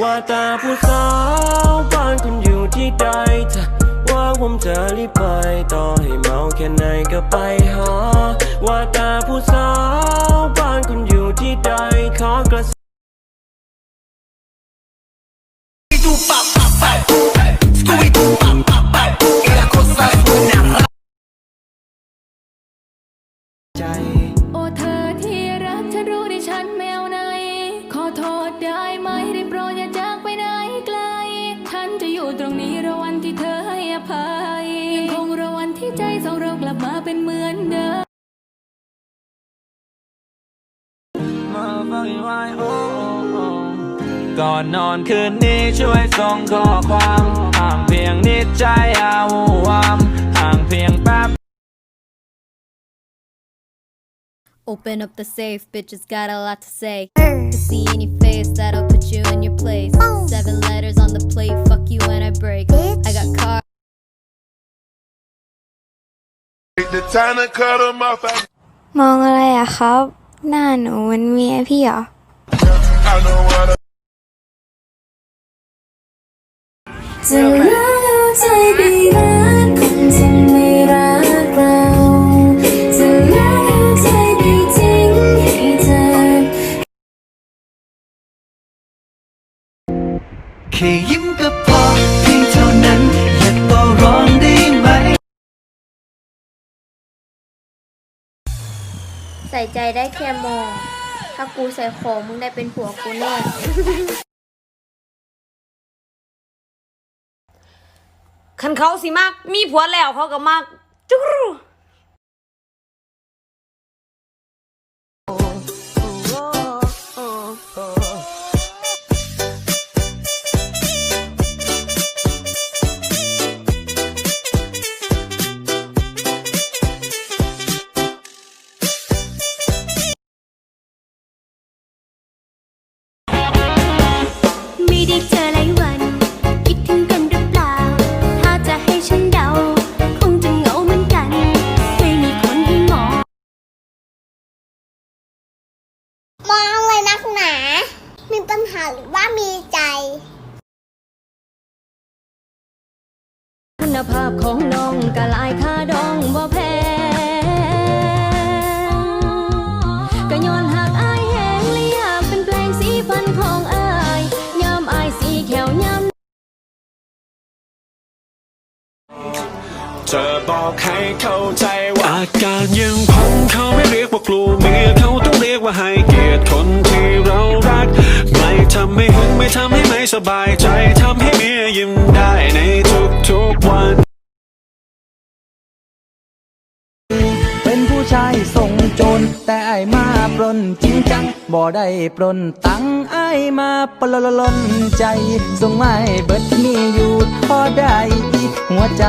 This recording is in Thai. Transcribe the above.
ว่าแต่ผู้สาวบ้านคุณอยู่ที่ใดเธอว่าผมจะรีบไป ต่อให้เมาแค่ไหนก็ไปหาว่าแต่ผู้สาวบ้านคุณอยู่ ตรงนี้ระวันที่เธอให้อภัยยังคงระวันที่ใจสองเรากลับมาเป็นเหมือนเดิมก่อนนอนคืนนี้ช่วยส่งข้อความห่างเพียงนิดใจอาวูวาม Open up the safe, bitches got a lot to say. To see in your face, that'll put you in your place. Seven letters on the plate, fuck you when I break. I got cars. Take the time to cut them off. I, มองอะไรอะครับ หน้าหนูมันเมียพี่เหรอ I know what I จะรักเอาใจไปรักค ค่ยิ้มก็พอเพียงเท่านั้นอย่าต่อรองได้ไหม ใส่ใจได้แค่มอง ถ้ากูใส่ของมึงได้เป็นผัวกูแน่ คันเขาสิมาก มีผัวแล้วเขาก็มากจุกรู ไม่ได้เจอหลายวัน คิดถึงกันหรือเปล่า ถ้าจะให้ฉันเดา คงจะเหงาเหมือนกัน ไม่มีคนให้มอง มองอะไรนักหนา มีปัญหาหรือว่ามีใจ คุณภาพของน้องกะลายค่าดองบ่แพ้ก็ย้อนหา เธอบอกให้เข้าใจว่าอาการยังพังเขาไม่เรียกว่ากลัวเมียเขาต้องเรียกว่าให้เกียรติคนที่เรารัก ไม่ทำให้หึงไม่ทำให้ไม่สบายใจทำให้เมียยิ้มได้ในทุกๆวันเป็นผู้ชายส่งโจรแต่ไอ้ายมาปล้นจริงจัง บ่ได้ปล้นตังไอ้ายมาปลลนใจ ส่งไม้เบิดมีอยู่พอได้หัวใจ